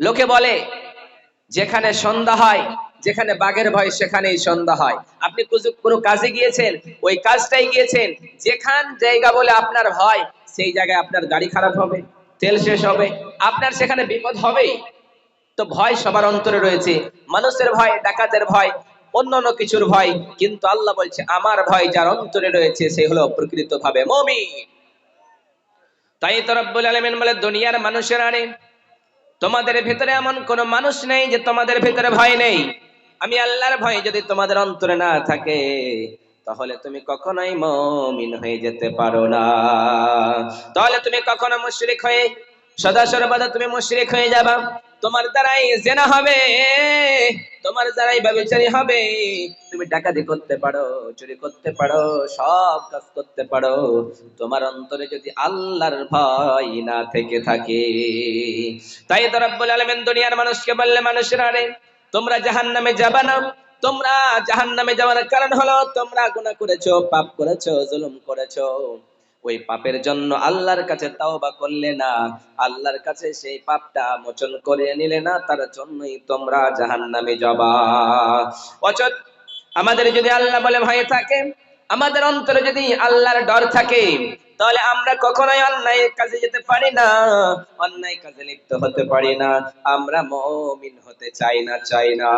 লোকে বলে, যেখানে সন্ধ্যা হয়, যেখানে বাঘের ভয়, সেখানেই সন্ধ্যা হয়। আপনি কোনো কাজে গিয়েছেন? ওই কাজটাই গিয়েছেন। যেখান জায়গা বলে আপনার ভয়, সেই জায়গায় আপনার গাড়ি খারাপ হবে, তেল শেষ হবে, আপনার সেখানে বিপদ হবেই। তো ভয় সবার অন্তরে রয়েছে। মানুষের ভয়, ডাকাতের ভয়, অন্য অন্য কিছুর ভয়, কিন্তু আল্লাহ বলছে, আমার ভয় যার অন্তরে রয়েছে, সে হলো প্রকৃত ভাবে মমিন। তাই তো রব্বুল আলামিন বলে, দুনিয়ার মানুষের আরে তোমাদের ভেতরে এমন কোন মানুষ নেই যে তোমাদের ভেতরে ভয় নেই। আমি আল্লাহর ভয় যদি তোমাদের অন্তরে না থাকে, তাহলে তুমি কখনোই মমিন হয়ে যেতে পারো না। তাহলে তুমি কখনো মুশরিক হয়ে, সদা সর্বদা তুমি মুশরিক হয়ে যাবা। তোমার দ্বারাই জেনা হবে, তোমার দ্বারাই ব্যবচারী হবে। তুমি ডাকাতি করতে পারো, চুরি করতে পারো, সব কাজ করতে পারো। তোমার অন্তরে যদি আল্লাহর ভয় না থেকে থাকে, তাই তো রব্বুল আলামিন দুনিয়ার মানুষকে বললে, মানুষের আরে, তোমরা জাহান্নামে যাবা না। তোমরা জাহান্নামে যাওয়ার কারণ হলো, তোমরা গুনাহ করেছ, পাপ করেছ, জুলুম করেছ। ওই পাপের জন্য আল্লাহর কাছে তাওবা করলে না, আল্লাহর কাছে সেই পাপটা মোচন করে নিলে না, তার জন্যই তোমরা জাহান্নামে যাবা। অচত আমাদের যদি আল্লাহ বলে ভয় থাকে, আমাদের অন্তরে যদি আল্লাহর ডর থাকে, তাহলে আমরা কখনোই অন্যায় কাজে যেতে পারি না। অন্যায় কাজে লিপ্ত হতে পারি না। আমরা মমিন হতে চাই না চাই না।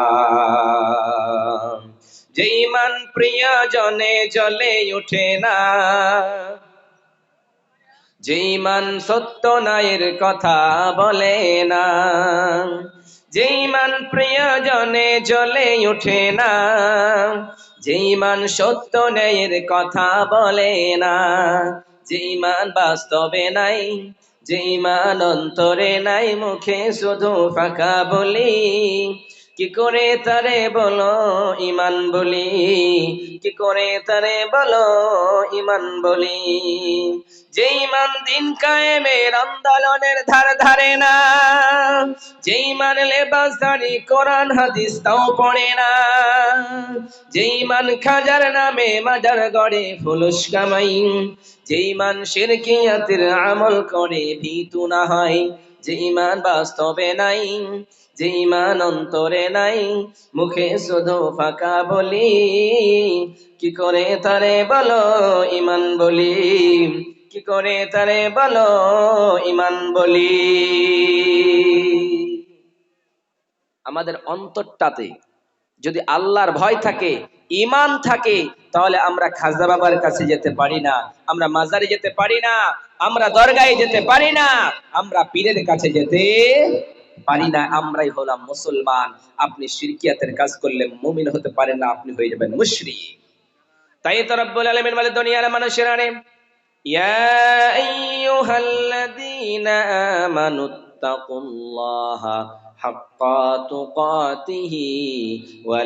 যে ইমান প্রিয় জনে জলে ওঠে না যে ইমান সত্য নায়ের কথা বলে না যে ইমান প্রিয়জনে জ্বলে ওঠে না যে ইমান সত্য ন্যায়ের কথা বলে না যে ইমান বাস্তবে নাই যে ইমান অন্তরে নাই, মুখে শুধু ফাঁকা বলি কি করে তারে বলো ইমান বলি? কি করে তারে বলো ইমান বলি? যে ইমান দিন কায়েমের আন্দোলনের ধার ধারে না যে ইমান লেবাস দাড়ি, কোরআন, হাদিস তাও পড়ে না যে ইমান খাজার নামে মাজার গড়ে ফুলুস কামাই যে ইমান শিরকিয়াতের আমল করে ভীতু না হয় যে ইমান বাস্তবে নাই, যে ইমান অন্তরে নাই, মুখে শুধু ফাঁকা বলি, কি করে তারে বলো ইমান বলি? কি করে তারে বলো ইমান বলি? আমাদের অন্তরটাতে যদি আল্লাহর ভয় থাকে ইমান থাকে, তাহলে আমরা খাজা বাবার কাছে যেতে পারি না, আমরা মাজারে যেতে পারি না আমরা দরগায় যেতে পারি না, আমরা পীরের কাছে যেতে পারি না। আমরাই হলাম মুসলমান। আপনি শিরকিয়াতের কাজ করলে মুমিন হতে পারেন না, আপনি হয়ে যাবেন মুশরিক। তাই তো রব্বুল আলামিন বলে, দুনিয়ার মানুষেরা রে, ইয়া আইয়ুহাল্লাযীনা আমানুত্তাকুল্লাহা হাক্কা তুকাতিহি ওয়া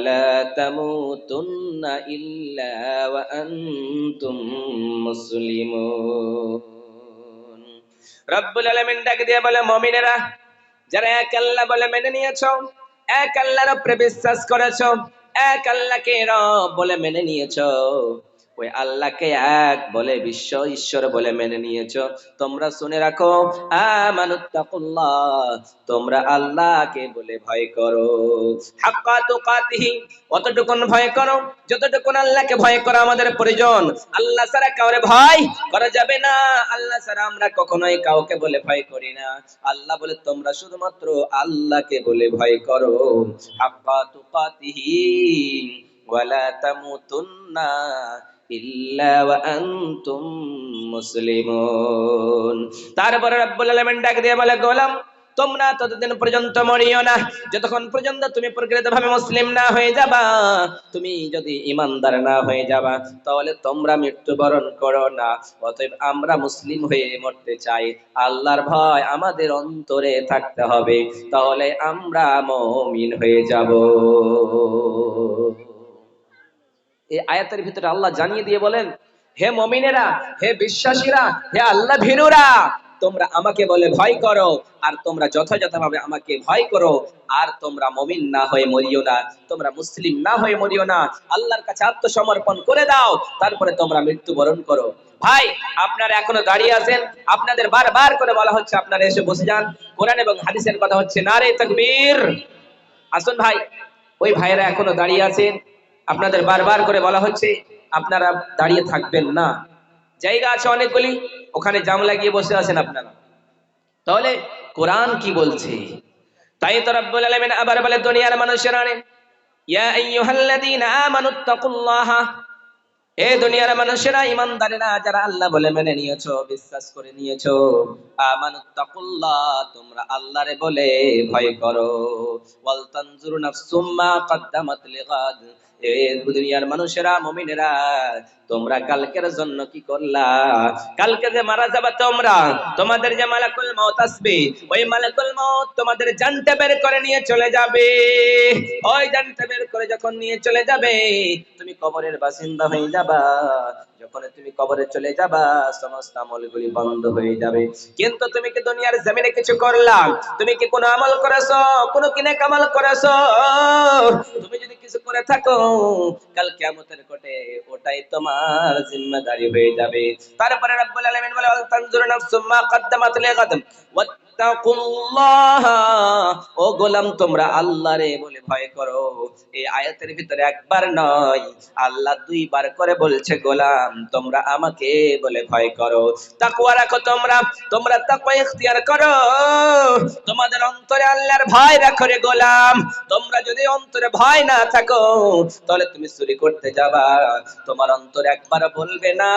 রব্বুল আলামিন ডাক দিয়ে বলে, মুমিনেরা, যারা এক আল্লাহ বলে মেনে নিয়েছো, এক আল্লাহর উপরে বিশ্বাস করেছ, এক আল্লাহকে রব বলে মেনে নিয়েছো। ওই আল্লাহকে এক বলে, বিশ্ব ঈশ্বর বলে মেনে নিয়েছো। তোমরা শুনে রাখো তোমরা আল্লাহকে বলে ভয় করো। অতটুকুন ভয় করো, যতটুকুন আল্লাহকে ভয় করা আমাদের প্রয়োজন। আল্লাহ ছাড়া কাউরে ভয় করা যাবে না। আল্লাহ ছাড়া আমরা কখনোই কাউকে বলে ভয় করি না। আল্লাহ বলে, তোমরা শুধুমাত্র আল্লাহকে বলে ভয় করো। হাক্কা তুকাতিহি, ওয়ালা তামুতুন্না তারপরে রব্বুল আলামিন ডাক দিয়ে বলে, গোলাম, তোমরা ততদিন পর্যন্ত মরিও না। যতক্ষণ পর্যন্ত তুমি প্রকৃতভাবে মুসলিম না হয়ে যাবা, তুমি যদি ইমানদার না হয়ে যাবা, তাহলে তোমরা মৃত্যুবরণ করো না। অতএব আমরা মুসলিম হয়ে মরতে চাই। আল্লাহর ভয় আমাদের অন্তরে থাকতে হবে। তাহলে আমরা মমিন হয়ে যাব। এই আয়াতের ভিতরে আল্লাহ জানিয়ে দিয়ে বলেন, হে মমিনেরা, হে বিশ্বাসীরা, হে আল্লাহ ভীরুরা তোমরা আমাকে বলে ভয় করো, আর তোমরা যথাযথভাবে আমাকে ভয় করো, আর তোমরা মমিন না হয়ে মরিও না, তোমরা মুসলিম না হয়ে মরিও না, আল্লাহর কাছে আত্মসমর্পণ করে দাও, তারপরে তোমরা মৃত্যুবরণ করো। ভাই, আপনারা এখনও দাঁড়িয়ে আছেন? আপনাদের বারবার করে বলা হচ্ছে, আপনারা এসে বসে যান। কোরআন এবং হাদিসের কথা হচ্ছে, নারে তাকবীর। আসুন ভাই, ওই ভাইয়েরা এখনও দাঁড়িয়ে আছেন? আপনাদের বারবার করে বলা হচ্ছে, আপনারা দাঁড়িয়ে থাকবেন না। জায়গা আছে অনেকগুলি, ওখানে জাম লাগিয়ে বসে আছেন আপনারা। তাহলে কোরআন কি বলছে? তাই তো রব্বুল আবার বলে, দুনিয়ার মানুষেরা যারা আল্লাহ আল্লাহরে বলে ভয় করো। ওয়াল দুনিয়ার মানুষেরা, মমিনেরা, তোমরা কালকের জন্য কি করলা? কালকে যে মারা যাবে তোমরা, তোমাদের যে মালাকুল মত আসবে, ওই মালাকুল মত তোমাদের জানতে বের করে নিয়ে চলে যাবে। ওই জানতে বের করে যখন নিয়ে চলে যাবে, তুমি কবরের বাসিন্দা হয়ে যাবা। যখন তুমি কবরে চলে যাবা, সমস্ত আমলগুলি বন্ধ হয়ে যাবে। কিন্তু তুমি কি দুনিয়ার জমিনে কিছু করলা তুমি কি কোনো আমল করেছ? কোনো কিনে কামাল করেছ? তুমি যদি কিছু করে থাকো, কাল কিয়ামতের কোটে ওটাই তোমার জিম্মেদারি হয়ে যাবে। তারপরে রব্বুল আলামিন বলে আল তানজুরু নাফসুম মা কদ্দামাত ওয়াত্তাকুল্লাহ ও গোলাম, তোমরা বলে ভয় করো। এই আয়াতের ভিতরে একবার নয়, আল্লাহ দুইবার করে বলছে, গোলাম, তোমরা আমাকে বলে ভয় করো। তাকওয়া রাখো তোমরা তোমরা তাকওয়া ইখতিয়ার করো। তোমাদের অন্তরে আল্লাহর ভয় রাখো রে গোলাম। তোমরা যদি অন্তরে ভয় না থাকো, তাহলে তুমি চুরি করতে যাবা। তোমার অন্তরে একবার বলবে, না,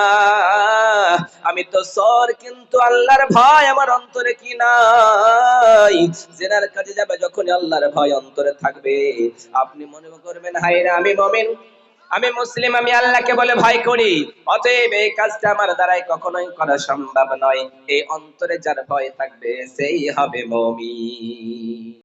আমি তো সর, কিন্তু আল্লাহর ভয় আমার অন্তরে কি নাই জেনার যাবে যখন আল্লাহর ভয় অন্তরে থাকবে। আপনি মনে করবেন আমি মমিন, আমি মুসলিম, আমি আল্লাহকে বলে ভয় করি। অতএব এই কাজটা আমার দ্বারাই কখনোই করা সম্ভব নয়। এই অন্তরে যার ভয় থাকবে, সেই হবে মমিন।